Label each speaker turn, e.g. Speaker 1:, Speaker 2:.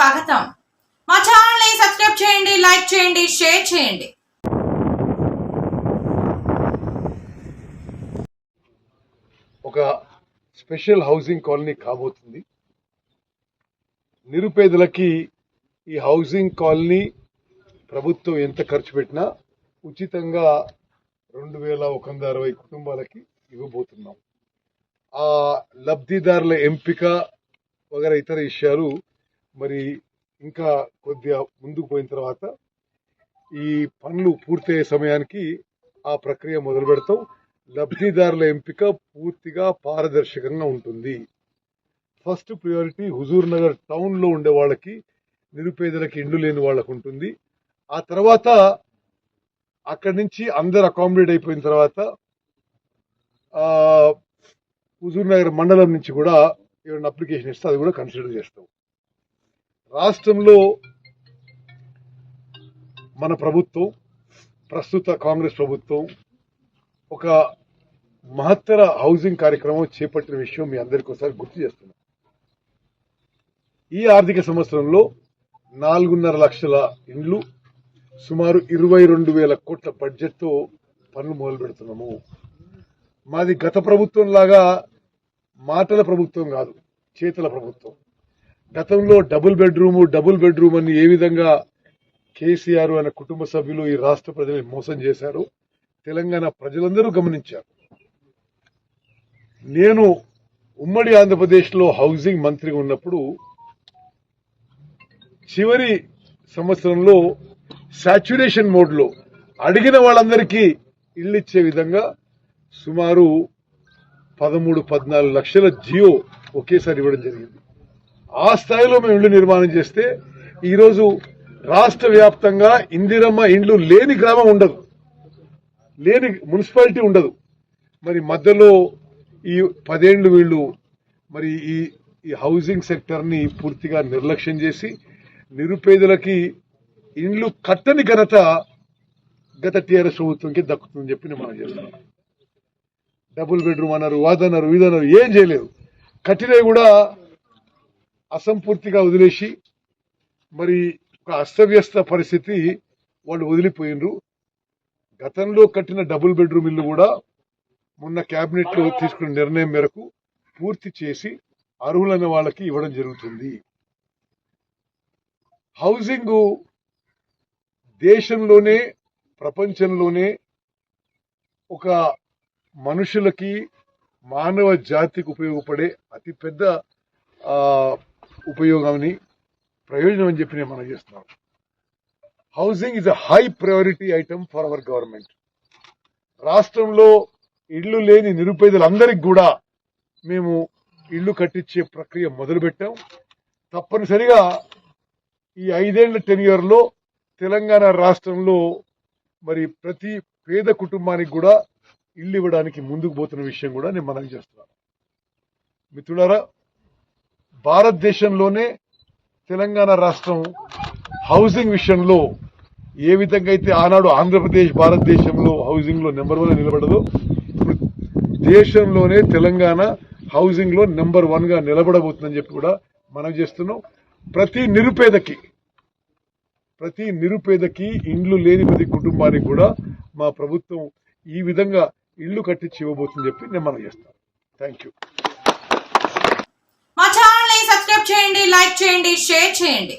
Speaker 1: మా ఛానల్ని సబ్స్క్రైబ్ చేయండి లైక్ చేయండి షేర్ చేయండి.
Speaker 2: ఒక స్పెషల్ హౌసింగ్ కాలనీ కాబోతుంది. నిరుపేదలకి ఈ హౌసింగ్ కాలనీ ప్రభుత్వం ఎంత ఖర్చు పెట్టినా ఉచితంగా రెండు వేల ఒక వంద అరవై కుటుంబాలకి ఇవ్వబోతున్నాం. ఆ లబ్ధిదారుల ఎంపిక వగర ఇతర విషయాలు మరి ఇంకా కొద్దిగా ముందుకు పోయిన తర్వాత ఈ పనులు పూర్తయ్యే సమయానికి ఆ ప్రక్రియ మొదలు పెడతాం. లబ్ధిదారుల ఎంపిక పూర్తిగా పారదర్శకంగా ఉంటుంది. ఫస్ట్ ప్రియారిటీ హుజూర్ నగర్ టౌన్లో ఉండే వాళ్ళకి నిరుపేదలకి ఇండ్లు లేని వాళ్ళకు ఉంటుంది. ఆ తర్వాత అక్కడి నుంచి అందరు అకామిడేట్ అయిపోయిన తర్వాత హుజూర్ నగర్ మండలం నుంచి కూడా ఏమైనా అప్లికేషన్ ఇస్తే అది కూడా కన్సిడర్ చేస్తాం. రాష్ట్రంలో మన ప్రభుత్వం ప్రస్తుత కాంగ్రెస్ ప్రభుత్వం ఒక మహత్తర హౌసింగ్ కార్యక్రమం చేపట్టిన విషయం మీ అందరికీ ఒకసారి గుర్తు చేస్తున్నాం. ఈ ఆర్థిక సంవత్సరంలో నాలుగున్నర లక్షల ఇండ్లు సుమారు ఇరవై రెండు వేల కోట్ల బడ్జెట్తో పనులు మొదలు పెడుతున్నాము. మాది గత ప్రభుత్వం లాగా మాటల ప్రభుత్వం కాదు చేతల ప్రభుత్వం. గతంలో డబుల్ బెడ్రూమ్ డబుల్ బెడ్రూమ్ అని ఏ విధంగా కేసీఆర్ అనే కుటుంబ సభ్యులు ఈ రాష్ట్ర ప్రజల్ని మోసం చేశారు తెలంగాణ ప్రజలందరూ గమనించారు. నేను ఉమ్మడి ఆంధ్రప్రదేశ్లో హౌసింగ్ మంత్రిగా ఉన్నప్పుడు చివరి సంవత్సరంలో సాచ్యురేషన్ మోడ్లో అడిగిన వాళ్ళందరికీ ఇల్లు ఇచ్చే విధంగా సుమారు పదమూడు పద్నాలుగు లక్షల జియో ఒకేసారి ఇవ్వడం జరిగింది. ఆ స్థాయిలో మేము ఇళ్ళు నిర్మాణం చేస్తే ఈరోజు రాష్ట్ర వ్యాప్తంగా ఇందిరమ్మ ఇండ్లు లేని గ్రామం ఉండదు. లేని మున్సిపాలిటీ ఉండదు. మరి మధ్యలో ఈ పదేండ్లు వీళ్ళు మరి ఈ ఈ హౌసింగ్ సెక్టర్ని పూర్తిగా నిర్లక్ష్యం చేసి నిరుపేదలకి ఇండ్లు కట్టని ఘనత గత టీఆర్ఎస్ ప్రభుత్వంకి దక్కుతుందని చెప్పి మనం చేస్తున్నాం. డబుల్ బెడ్రూమ్ అన్నారు వాదన్నారు వీదన్నారు ఏం చేయలేదు. కట్టినవి కూడా అసంపూర్తిగా వదిలేసి మరి ఒక అస్తవ్యస్త పరిస్థితి వాళ్ళు వదిలిపోయినరు. గతంలో కట్టిన డబుల్ బెడ్రూమ్ ఇల్లు కూడా మొన్న క్యాబినెట్లో తీసుకున్న నిర్ణయం మేరకు పూర్తి చేసి అర్హులైన వాళ్ళకి ఇవ్వడం జరుగుతుంది. హౌసింగ్ దేశంలోనే ప్రపంచంలోనే ఒక మనుషులకి మానవ జాతికి ఉపయోగపడే అతిపెద్ద ఆ, ఉపయోగమని ప్రయోజనం అని చెప్పి నేను మనం చేస్తున్నాను housing is a high priority item for our government రాష్ట్రంలో ఇళ్ళు లేని నిరుపేదలందరికీ కూడా మేము ఇళ్ళు కట్టించే ప్రక్రియ మొదలుపెట్టాం. తప్పనిసరిగా ఈ ఐదేళ్ళ టెన్యూర్లో తెలంగాణ రాష్ట్రంలో మరి ప్రతి పేద కుటుంబానికి కూడా ఇల్లు ఇవ్వడానికి ముందుకు పోతున్న విషయం కూడా నేను మనం చేస్తున్నాను. మిత్రులారా భారతదేశంలోనే తెలంగాణ రాష్ట్రం హౌసింగ్ విషయంలో ఏ విధంగా అయితే ఆనాడు ఆంధ్రప్రదేశ్ భారతదేశంలో హౌసింగ్లో నెంబర్ వన్ నిలబడదో దేశంలోనే తెలంగాణ హౌసింగ్లో నెంబర్ వన్గా నిలబడబోతుందని చెప్పి కూడా మనం చేస్తున్నాం. ప్రతి నిరుపేదకి ప్రతి నిరుపేదకి ఇండ్లు లేని ప్రతి కుటుంబానికి కూడా మా ప్రభుత్వం ఈ విధంగా ఇల్లు కట్టించి ఇవ్వబోతుందని చెప్పి నేను మనం చేస్తాను థ్యాంక్ యూ
Speaker 1: సబ్స్క్రైబ్ చేయండి లైక్ చేయండి షేర్ చేయండి.